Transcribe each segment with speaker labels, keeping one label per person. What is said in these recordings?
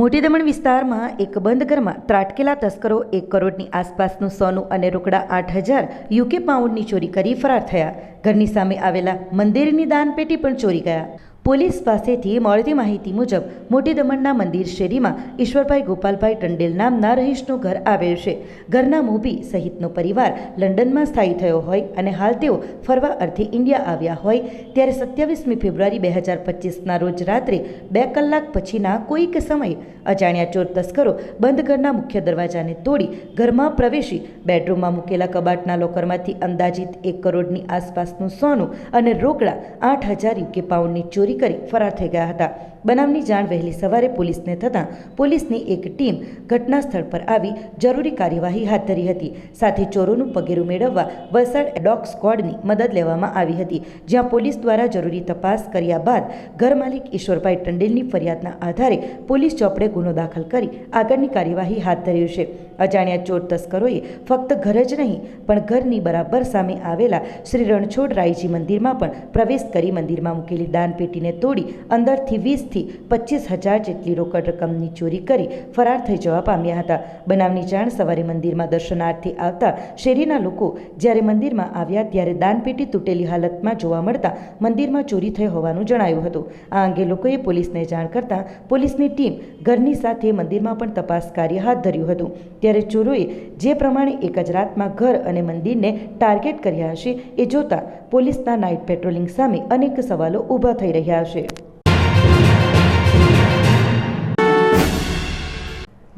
Speaker 1: મોટી દમણ વિસ્તારમાં એક બંધ ઘરમાં ત્રાટકેલા તસ્કરો એક કરોડની આસપાસનું સોનું અને રોકડા આઠ હજાર યુકે પાઉન્ડની ચોરી કરી ફરાર થયા. ઘરની સામે આવેલા મંદિરની દાનપેટી પણ ચોરી ગયા. પોલીસ પાસેથી મળતી માહિતી મુજબ, મોટી દમણના મંદિર શેરીમાં ઈશ્વરભાઈ ગોપાલભાઈ ટંડેલ નામના રહીશનું ઘર આવેલ છે. ઘરના મોભી સહિતનો પરિવાર લંડનમાં સ્થાયી થયો હોય અને હાલ તેઓ ફરવા અર્થે ઇન્ડિયા આવ્યા હોય, ત્યારે સત્યાવીસમી ફેબ્રુઆરી બે હજાર પચીસના રોજ રાત્રે બે કલાક પછીના કોઈક સમયે અજાણ્યા ચોર તસ્કરો બંધ ઘરના મુખ્ય દરવાજાને તોડી ઘરમાં પ્રવેશી બેડરૂમમાં મૂકેલા કબાટના લોકરમાંથી અંદાજિત એક કરોડની આસપાસનું સોનું અને રોકડા આઠ હજાર યુકે પાઉન્ડની ચોરી કરી ફરાર થઈ ગયા હતા. બનાવની જાણ વહેલી સવારે પોલીસને થતાં પોલીસની એક ટીમ ઘટના સ્થળ પર આવી જરૂરી કાર્યવાહી હાથ ધરી હતી. સાથે ચોરોનું પગેરું મેળવવા વલસાડ ડોગ સ્ક્વોડની મદદ લેવામાં આવી હતી, જ્યાં પોલીસ દ્વારા જરૂરી તપાસ કર્યા બાદ ઘર માલિક ઈશ્વરભાઈ ટંડેલની ફરિયાદના આધારે પોલીસ ચોપડે ગુનો દાખલ કરી આગળની કાર્યવાહી હાથ ધર્યું છે. અજાણ્યા ચોર તસ્કરોએ ફક્ત ઘર જ નહીં, પણ ઘરની બરાબર સામે આવેલા શ્રી રણછોડ રાયજી મંદિરમાં પણ પ્રવેશ કરી મંદિરમાં મૂકેલી દાનપેટીને તોડી અંદરથી વીસથી પચીસ હજાર જેટલી રોકડ રકમની ચોરી કરી ફરાર થઈ જવા પામ્યા હતા. બનાવની જાણ સવારે મંદિરમાં દર્શનાર્થે આવતા શેરીના લોકો જ્યારે મંદિરમાં આવ્યા ત્યારે દાનપેટી તૂટેલી હાલતમાં જોવા મળતા મંદિરમાં ચોરી થઈ હોવાનું જણાયું હતું. આ અંગે લોકોએ પોલીસને જાણ કરતાં પોલીસની ટીમ ઘરની સાથે મંદિરમાં પણ તપાસ કાર્ય હાથ ધર્યું હતું. ત્યારે ચોરોએ જે પ્રમાણે એક જ રાતમાં ઘર અને મંદિરને ટાર્ગેટ કર્યા હશે એ જોતા પોલીસના નાઇટ પેટ્રોલિંગ સામે અનેક સવાલો ઊભા થઈ રહ્યા છે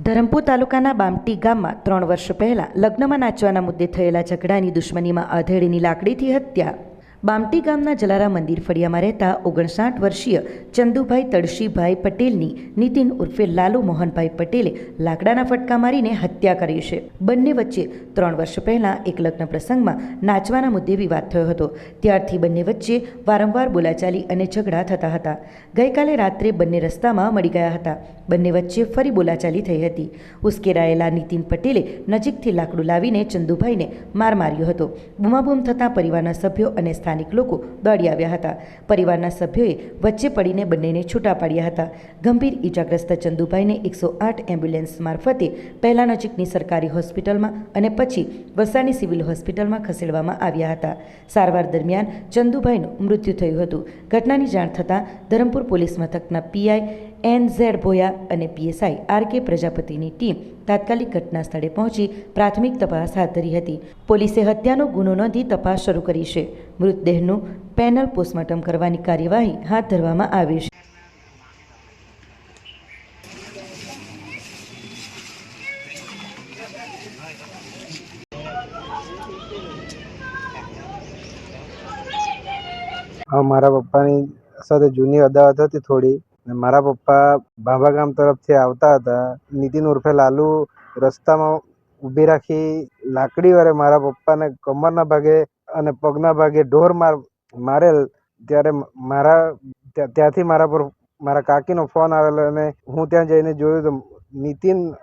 Speaker 1: ધરમપુર તાલુકાના બામટી ગામમાં ત્રણ વર્ષ પહેલાં લગ્નમાં નાચવાના મુદ્દે થયેલા ઝઘડાની દુશ્મનીમાં આધેડીની લાકડીથી હત્યા બામટી ગામના જલારામ મંદિર ફળિયામાં રહેતા ઓગણસાઠ વર્ષીય ચંદુભાઈ તળશીભાઈ પટેલની નીતિન ઉર્ફે લાલુ મોહનભાઈ પટેલે લાકડાના ફટકા મારીને હત્યા કરી છે. બંને વચ્ચે ત્રણ વર્ષ પહેલાં એક લગ્ન પ્રસંગમાં નાચવાના મુદ્દે વિવાદ થયો હતો. ત્યારથી બંને વચ્ચે વારંવાર બોલાચાલી અને ઝઘડા થતા હતા. ગઈકાલે રાત્રે બંને રસ્તામાં મળી ગયા હતા. બંને વચ્ચે ફરી બોલાચાલી થઈ હતી. ઉશ્કેરાયેલા નીતિન પટેલે નજીકથી લાકડું લાવીને ચંદુભાઈને માર માર્યો હતો. બૂમાબૂમ થતાં પરિવારના સભ્યો અને સ્થાનિક લોકો દોડી આવ્યા હતા. પરિવારના સભ્યોએ વચ્ચે પડીને બંનેને છૂટા પાડ્યા હતા. ગંભીર ઈજાગ્રસ્ત ચંદુભાઈને એકસો આઠ એમ્બ્યુલન્સ મારફતે પહેલા નજીકની સરકારી હોસ્પિટલમાં અને પછી વલસાડની સિવિલ હોસ્પિટલમાં ખસેડવામાં આવ્યા હતા. સારવાર દરમિયાન ચંદુભાઈનું મૃત્યુ થયું હતું. ઘટનાની જાણ થતાં ધરમપુર પોલીસ મથકના પીઆઈ એન ઝેડ ભોયા અને પીએસઆઈ આર કે પ્રજાપતિની ટીમ તાત્કાલિક ઘટના સ્થળે પહોંચી પ્રાથમિક તપાસ હાથ ધરી હતી. પોલીસે હત્યાનો ગુનો નોંધી તપાસ શરૂ કરી છે. મૃતદેહનું પેનલ પોસ્ટમોર્ટમ કરવાની કાર્યવાહી હાથ ધરવામાં આવી છે.
Speaker 2: મારા પપ્પાની સાથે જૂની અદાવત હતી થોડી. મારા પપ્પા ભાભા ગામ તરફથી આવતા હતા. નીતિન ઉર્ફે લાલુ રસ્તામાં ઊભી રાખી લાકડી વડે મારા પપ્પાને કમરના ભાગે અને પગના ભાગે ઢોર માર, મારેલ. ત્યારે મારા, ત્યાં- ત્યાંથી મારા પર, મારા કાકીનો ફોન આવેલો અને હું ત્યાં જઈને જોયું તો નીતિન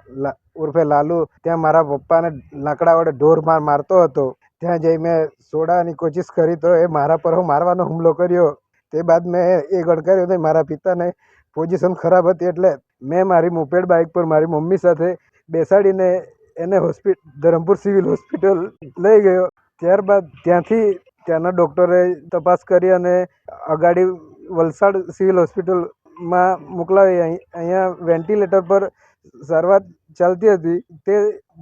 Speaker 2: ઉર્ફે લાલુ ત્યાં મારા પપ્પાને લાકડા વડે ઢોર માર, મારતો હતો. ત્યાં જઈ મેં સોડાની કોશિશ કરી તો એ મારા પર મારવાનો હુમલો કર્યો. તે બાદ મેં એ ગડકાર્યો તો મારા પિતાને પોઝિશન ખરાબ હતી એટલે મેં મારી મોપેડ બાઇક પર મારી મમ્મી સાથે બેસાડીને એને હોસ્પિટ, ધરમપુર સિવિલ હોસ્પિટલ લઈ ગયો. ત્યારબાદ ત્યાંથી ત્યાંના ડૉક્ટરે તપાસ કરી અને અગાડી વલસાડ સિવિલ હોસ્પિટલમાં મોકલાવી. અહીં, અહીંયા વેન્ટિલેટર પર સારવાર ચાલતી હતી. તે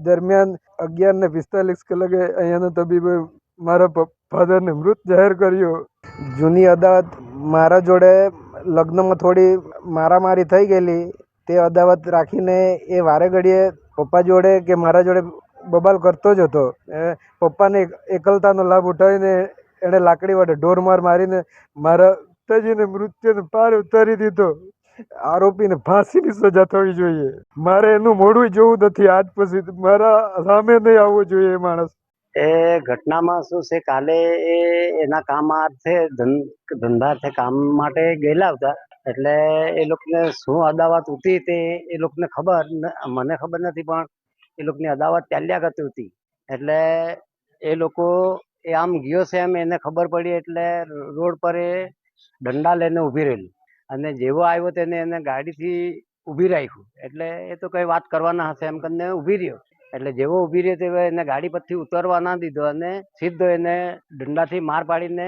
Speaker 2: દરમિયાન અગિયાર ને પિસ્તાલીસ કલાકે અહીંયાના તબીબે મારા ફાધરને મૃત જાહેર કર્યો. જૂની અદાવત મારા જોડે લગ્નમાં થોડી મારામારી થઈ ગયેલી. તે અદાવત રાખીને એ વારે ઘડીએ પપ્પા જોડે કે મારા જોડે બબાલ કરતો જ હતો. પપ્પાને એકલતાનો લાભ ઉઠાવીને એણે લાકડી વડે ઢોર માર મારીને મારા પિતાજીને મૃત્યુને પાર ઉતારી દીધો. આરોપીને ફાંસીની સજા થવી જોઈએ. મારે એનું મોડું જોવું નથી. આજ પછી મારા સામે નહીં આવવું જોઈએ માણસ.
Speaker 3: એ ઘટનામાં શું છે? કાલે એ એના કામ અર્થે ધન- ધંધાર્થે કામ માટે ગયેલા હતા. એટલે એ લોકોને શું અદાવત હતી તે એ લોકોને ખબર મને ખબર નથી, પણ એ લોકોની અદાવત ચાલ્યા કરતી હતી. એટલે એ લોકો એ આમ ગયો છે એમ એને ખબર પડી, એટલે રોડ પર એ દંડા લઈને ઊભી રહેલી. અને જેવો આવ્યો તેને એને ગાડીથી ઊભી રાખ્યું. એટલે એ તો કઈ વાત કરવાના હશે એમ કરીને ઊભી રહ્યો. એટલે જેવો ઊભી રહ્યો તેવો એને ગાડી પરથી ઉતરવા ના દીધો અને સીધો એને દંડાથી માર પાડીને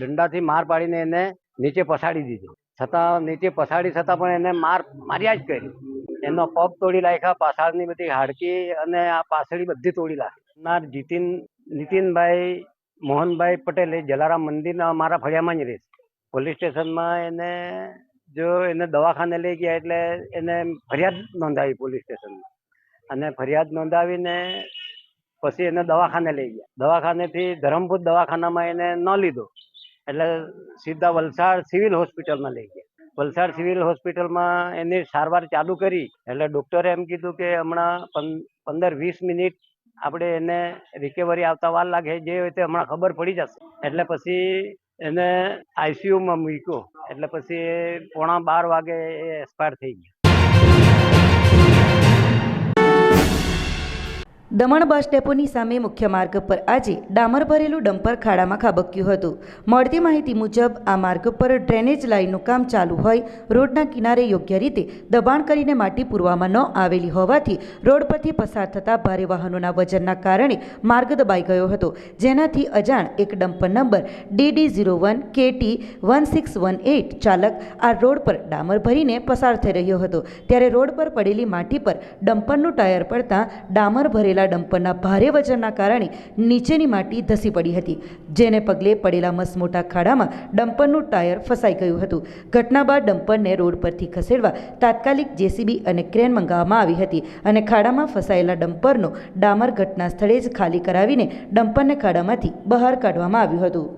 Speaker 3: દંડાથી માર પાડીને એને નીચે પછાડી દીધો. છતાં નીચે પછાડી છતાં પણ એને માર માર્યા જ કરી. એનો પગ તોડી નાખ્યા, પાછળની બધી હાડકી અને આ પાછળી બધી તોડી નાખી. ના, જીતિન, નીતિનભાઈ, મોહનભાઈ પટેલ એ જલારામ મંદિરના મારા ફળિયામાં જ રહે પોલીસ સ્ટેશનમાં એને, જો એને દવાખાને લઈ ગયા એટલે એને ફરિયાદ નોંધાવી પોલીસ સ્ટેશનમાં. અને ફરિયાદ નોંધાવીને પછી એને દવાખાને લઈ ગયા. દવાખાનેથી ધરમપુર દવાખાનામાં એને ન લીધો. એટલે સીધા વલસાડ સિવિલ હોસ્પિટલમાં લઈ ગયા. વલસાડ સિવિલ હોસ્પિટલમાં એની સારવાર ચાલુ કરી. એટલે ડૉક્ટરે એમ કીધું કે હમણાં પંદર વીસ મિનિટ આપણે એને રિકવરી આવતા વાર લાગે. જે હોય તે હમણાં ખબર પડી જશે. એટલે પછી એને આઈસીયુમાં મૂક્યો. એટલે પછી પોણા બાર વાગે એ એક્સપાયર થઈ ગયો.
Speaker 1: દમણ બસ ડેપોની સામે મુખ્ય માર્ગ પર આજે ડામર ભરેલું ડમ્પર ખાડામાં ખાબક્યું હતું. મળતી માહિતી મુજબ, આ માર્ગ પર ડ્રેનેજ લાઇનનું કામ ચાલુ હોય, રોડના કિનારે યોગ્ય રીતે દબાણ કરીને માટી પૂરવામાં ન આવેલી હોવાથી રોડ પરથી પસાર થતા ભારે વાહનોના વજનના કારણે માર્ગ દબાઈ ગયો હતો. જેનાથી અજાણ એક dumper number DD zero one KT one six one eight ચાલક આ રોડ પર ડામર ભરીને પસાર થઈ રહ્યો હતો. ત્યારે રોડ પર પડેલી માટી પર ડમ્પરનું ટાયર પડતા ડામર ભરેલા ડમ્પરના ભારે વજનના કારણે નીચેની માટી ધસી પડી હતી, જેને પગલે પડેલા મસમોટા ખાડામાં ડમ્પરનું ટાયર ફસાઈ ગયું હતું. ઘટના બાદ ડમ્પરને રોડ પરથી ખસેડવા તાત્કાલિક જેસીબી અને ક્રેન મંગાવવામાં આવી હતી અને ખાડામાં ફસાયેલા ડમ્પરનો ડામર ઘટના સ્થળે જ ખાલી કરાવીને ડમ્પરને ખાડામાંથી બહાર કાઢવામાં આવ્યું હતું.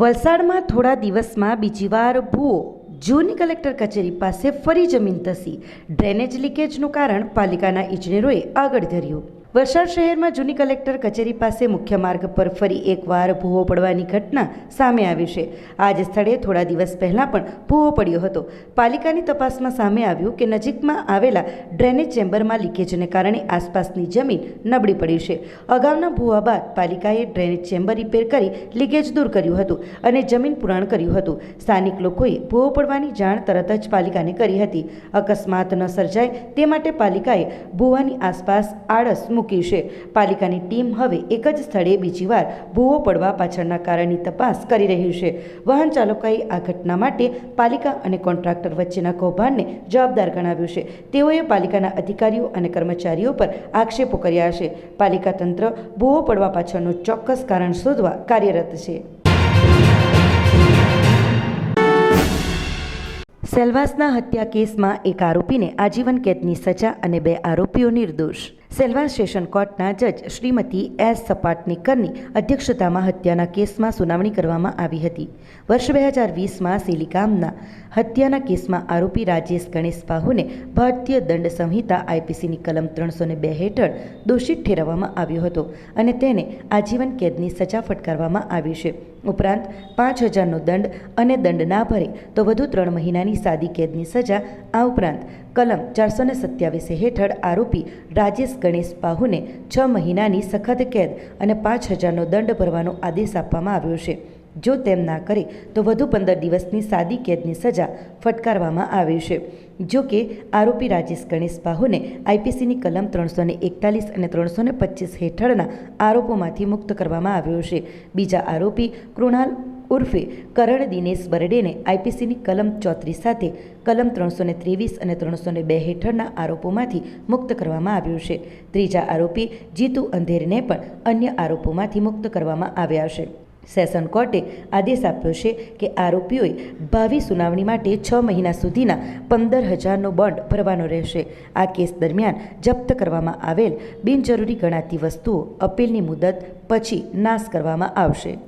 Speaker 1: વલસાડમાં થોડા દિવસમાં બીજી વાર ભૂવો જૂની કલેક્ટર કચેરી પાસે ફરી જમીન ધસી. ડ્રેનેજ લીકેજનું કારણ પાલિકાના ઇજનેરોએ આગળ ધર્યું. વલસાડ શહેરમાં જૂની કલેક્ટર કચેરી પાસે મુખ્ય માર્ગ પર ફરી એકવાર ભૂવો પડવાની ઘટના સામે આવી છે. આ જ સ્થળે થોડા દિવસ પહેલાં પણ ભૂવો પડ્યો હતો. પાલિકાની તપાસમાં સામે આવ્યું કે નજીકમાં આવેલા ડ્રેનેજ ચેમ્બરમાં લીકેજને કારણે આસપાસની જમીન નબળી પડી છે. અગાઉના ભૂવા બાદ પાલિકાએ ડ્રેનેજ ચેમ્બર રિપેર કરી લીકેજ દૂર કર્યું હતું અને જમીન પુરાણ કર્યું હતું. સ્થાનિક લોકોએ ભૂવો પડવાની જાણ તરત જ પાલિકાને કરી હતી. અકસ્માત ન સર્જાય તે માટે પાલિકાએ ભૂવાની આસપાસ આળસ મૂકી છે. પાલિકાની ટીમ હવે એક જ સ્થળે બીજી વાર ભૂવો પડવા પાછળના કારણની તપાસ કરી રહી છે. વાહન ચાલકોએ આ ઘટના માટે પાલિકા અને કોન્ટ્રાક્ટર વચ્ચેના કૌભાંડને જવાબદાર ગણાવ્યું છે. તેઓએ પાલિકાના અધિકારીઓ અને કર્મચારીઓ પર આક્ષેપો કર્યા છે. પાલિકા તંત્ર ભૂવો પડવા પાછળનું ચોક્કસ કારણ શોધવા કાર્યરત છે. સેલવાસના હત્યા કેસમાં એક આરોપીને આજીવન કેદની સજા અને બે આરોપીઓ નિર્દોષ. સેલવાસ સેશન કોર્ટના જજ શ્રીમતી એસ સપાટનીકરની અધ્યક્ષતામાં હત્યાના કેસમાં સુનાવણી કરવામાં આવી હતી. વર્ષ બે હજાર વીસમાં સિલિકામના હત્યાના કેસમાં આરોપી રાજેશ ગણેશ બાહુને ભારતીય દંડ સંહિતા આઈપીસીની કલમ ત્રણસો બે હેઠળ દોષિત ઠેરવવામાં આવ્યો હતો અને તેને આજીવન કેદની સજા ફટકારવામાં આવી છે. ઉપરાંત પાંચ હજારનો દંડ અને દંડ ના ભરે તો વધુ ત્રણ મહિનાની સાદી કેદની સજા. આ ઉપરાંત કલમ ચારસો ને સત્યાવીસ હેઠળ આરોપી રાજેશ ગણેશ પાહુને છ મહિનાની સખત કેદ અને પાંચ હજારનો દંડ ભરવાનો આદેશ આપવામાં આવ્યો છે. જો તેમ ના કરે, તો વધુ પંદર દિવસની સાદી કેદની સજા ફટકારવામાં આવી છે. જો કે, આરોપી રાજેશ ગણેશ બાહુને આઈપીસીની કલમ ત્રણસો ને એકતાલીસ અને ત્રણસો ને પચીસ હેઠળના આરોપોમાંથી મુક્ત કરવામાં આવ્યો છે. બીજા આરોપી કૃણાલ ઉર્ફે કરણ દિનેશ બરડેને આઈપીસીની કલમ ચોત્રીસ સાથે કલમ ત્રણસો ને ત્રેવીસ અને ત્રણસો ને બે હેઠળના આરોપોમાંથી મુક્ત કરવામાં આવ્યું છે. ત્રીજા આરોપી જીતુ અંધેરને પણ અન્ય આરોપોમાંથી મુક્ત કરવામાં આવ્યા છે. સેશન કોર્ટે આદેશ આપ્યો છે કે આરોપીઓએ ભાવિ સુનાવણી માટે છ મહિના સુધીના પંદર હજારનો બોન્ડ ભરવાનો રહેશે. આ કેસ દરમિયાન જપ્ત કરવામાં આવેલ બિનજરૂરી ગણાતી વસ્તુઓ, અપીલની મુદત, પછી નાશ કરવામાં આવશે.